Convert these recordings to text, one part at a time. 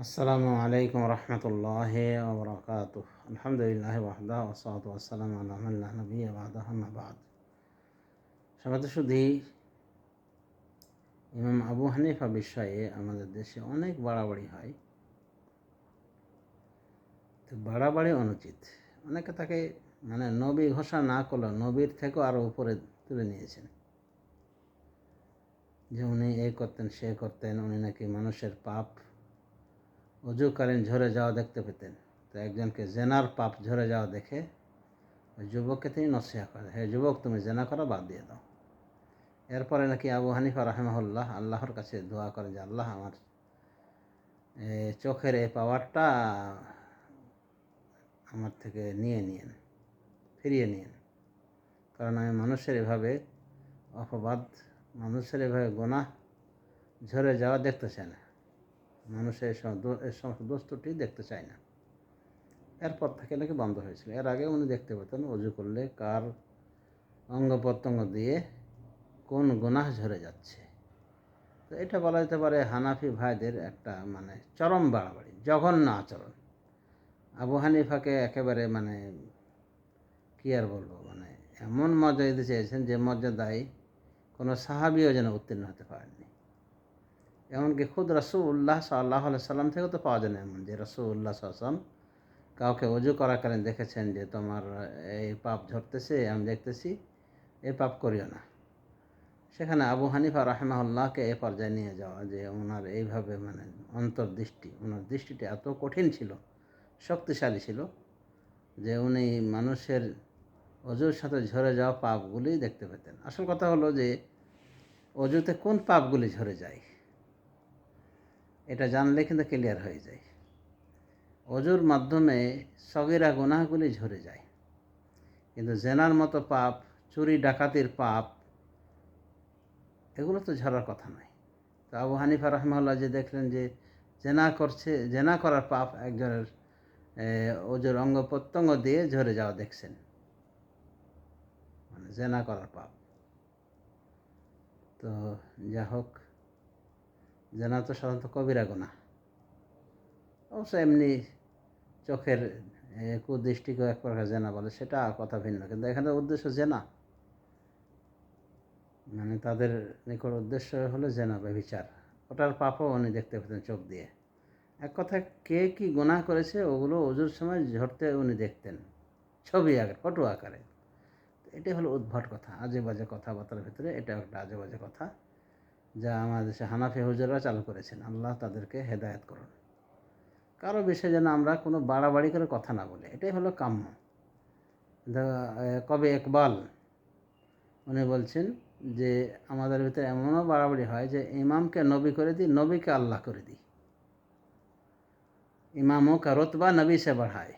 আসসালামু আলাইকুম রহমতুল্লাহ ওবরাকাত আলহামদুলিল্লাহ ওয়াহদা ওসাত ওয়াসালাম আল্লাহ নবী আবাদ সবাই শুধু আবু হানিফা বিষয়ে আমাদের দেশে অনেক বাড়াবাড়ি হয়। তো বাড়াবাড়ি অনুচিত। অনেকে তাকে মানে নবী ঘোষণা না করলেও নবীর থেকেও আরও উপরে তুলে নিয়েছেন। যে উনি এ করতেন, সে করতেন, উনি নাকি মানুষের পাপ অজুকালীন ঝরে যাওয়া দেখতে পেতেন। তো একজনকে জেনার পাপ ঝরে যাওয়া দেখে ওই যুবককে তিনি নসিহা করে হে যুবক, তুমি জেনা করা, বাদ দিয়ে দাও। এরপরে নাকি আবু হানিফা রাহেমাহুল্লাহ আল্লাহর কাছে দোয়া করে যে, আল্লাহ, আমার চোখের এই পাওয়ারটা আমার থেকে নিয়ে নিয়েন, ফিরিয়ে নিয়েন। কারণ আমি মানুষের এভাবে অপবাদ, মানুষের এভাবে গোনা ঝরে যাওয়া দেখতে চায় না। মানুষের এই সমস্ত দোস্তটি দেখতে চায় না। এরপর থেকে নাকি বন্ধ হয়েছিল। এর আগে উনি দেখতে পেতেন, অজু করলে কার অঙ্গ প্রত্যঙ্গ দিয়ে কোন গুনাহ ঝরে যাচ্ছে। তো এটা বলা যেতে পারে হানাফি ভাইদের একটা মানে চরম বাড়াবাড়ি, জঘন্য আচরণ। আবু হানিফাকে একেবারে মানে কী আর বলব মানে এমন মর্যাদা দিতে চেয়েছেন যে মর্যাদায় কোনো সাহাবিও যেন উত্তীর্ণ হতে পারেননি। এমনকি খুদ রসুল্লাহ সাল্লাহ সাল্লাম থেকেও তো পাওয়া যায় না এমন যে রসুল্লাহ সাল্লাম কাউকে অজু করাকালীন দেখেছেন যে তোমার এই পাপ ঝরতেছে, আমি দেখতেছি, এই পাপ করিও না। সেখানে আবু হানিফা রাহেমাহুল্লাহকে এ পর্যায়ে নিয়ে যাওয়া যে ওনার এইভাবে মানে অন্তর্দৃষ্টি, ওনার দৃষ্টিটি এত কঠিন ছিল, শক্তিশালী ছিল যে উনি মানুষের অজুর সাথে ঝরে যাওয়া পাপগুলি দেখতে পেতেন। আসল কথা হলো যে অজুতে কোন পাপগুলি ঝরে যায়? এটা জানলে কিন্তু ক্লিয়ার হয়ে যায়। অজুর মাধ্যমে সগিরা গুনাহগুলি ঝরে যায়। কিন্তু জেনার মতো পাপ, চুরি, ডাকাতির পাপ, এগুলো তো ঝরার কথা নয়। তো আবু হানিফা রহমাল্লাহ যে দেখলেন যে জেনা করছে, জেনা করার পাপ একজনের ওজোর অঙ্গ প্রত্যঙ্গ দিয়ে ঝরে যাওয়া দেখছেন। মানে জেনা করার পাপ। তো যা হোক জেনা তো সাধারণত কবিরা গোনা অবশ্য এমনি চোখের কুদৃষ্টিকেও এক প্রকার জেনা বলে, সেটা কথা ভিন্ন। কিন্তু এখানে উদ্দেশ্য জেনা। মানে তাদের নিকট উদ্দেশ্য হলো জেনা ব্যবিচার ওটার পাপও উনি দেখতে পেতেন চোখ দিয়ে। এক কথা, কে কি গোনা করেছে ওগুলো অজুর সময় ঝরতে উনি দেখতেন। ছবি আকার, ফটো আকারে। এটাই হলো উদ্ভট কথা আজে বাজে কথাবার্তার ভিতরে এটা একটা আজে বাজে কথা। যা আমাদের হানাফি হুজুররা চালু করেছেন। আল্লাহ তাদেরকে হেদায়ত করুন। কারও বিষয়ে যেন আমরা কোনো বাড়াবাড়ি করে কথা না বলি, এটাই হলো কাম্য। কবে একবাল উনি বলছেন যে, আমাদের ভিতরে এমনও বাড়াবাড়ি হয় যে, ইমামকে নবী করে দিই, নবীকে আল্লাহ করে দিই। ইমামও কা রতবা, নবী সে বাড়ায়।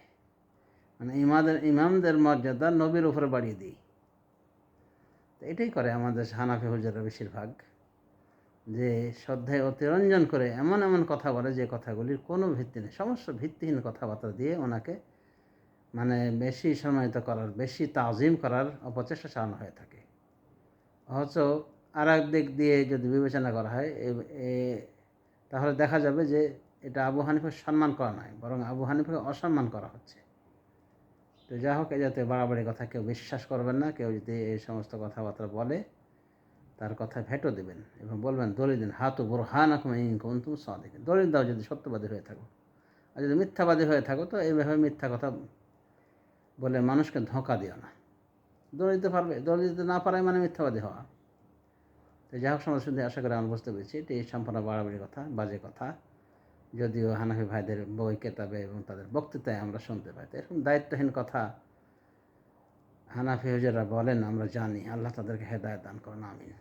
মানে ইমাদের, ইমামদের মর্যাদা নবীর উপরে বাড়িয়ে দিই। তো এটাই করে আমাদের হানাফি হুজুররা বেশিরভাগ। যে শ্রদ্ধায় অতিরঞ্জন করে এমন এমন কথা বলে যে কথাগুলির কোনো ভিত্তি নেই, সমস্ত ভিত্তিহীন কথাবার্তা দিয়ে ওনাকে মানে বেশি সম্মানিত করার, বেশি তাজিম করার অপচেষ্টা চালানো হয়ে থাকে। অথচ আর দিক দিয়ে যদি বিবেচনা করা হয় তাহলে দেখা যাবে যে এটা আবু হানিফের সম্মান করা নয়, বরং আবু হানিফকে অসম্মান করা হচ্ছে। তো যা হোক, এ যাতে বাড়াবাড়ি কথা কেউ বিশ্বাস করবেন না, কেউ যদি এই সমস্ত কথাবার্তা বলে তার কথা ভেটো দেবেন এবং বলবেন, দলিল দিন, হাতু বড় হান কোন তুমি দেখেন দলিল দাও যদি সত্যবাদী হয়ে থাকো। আর যদি মিথ্যাবাদী হয়ে থাকো, তো এইভাবে মিথ্যা কথা বলে মানুষকে ধোঁকা দিও না। দলিল দিতে পারবে, দলিল দিতে না পারায় মানে মিথ্যাবাদী হওয়া। তো যাই হোক সমাজ শুধু আশা করে আমি বুঝতে পেরেছি, এটি সম্পূর্ণ বাড়াবাড়ি কথা, বাজে কথা। যদিও হানাফি ভাইদের বই, কেতাবে এবং তাদের বক্তৃতায় আমরা শুনতে পাই। তো এরকম দায়িত্বহীন কথা হানাফি হুজুরা বলেন, আমরা জানি, আল্লাহ তাদেরকে হেদায়ত দান করেন, আমিন।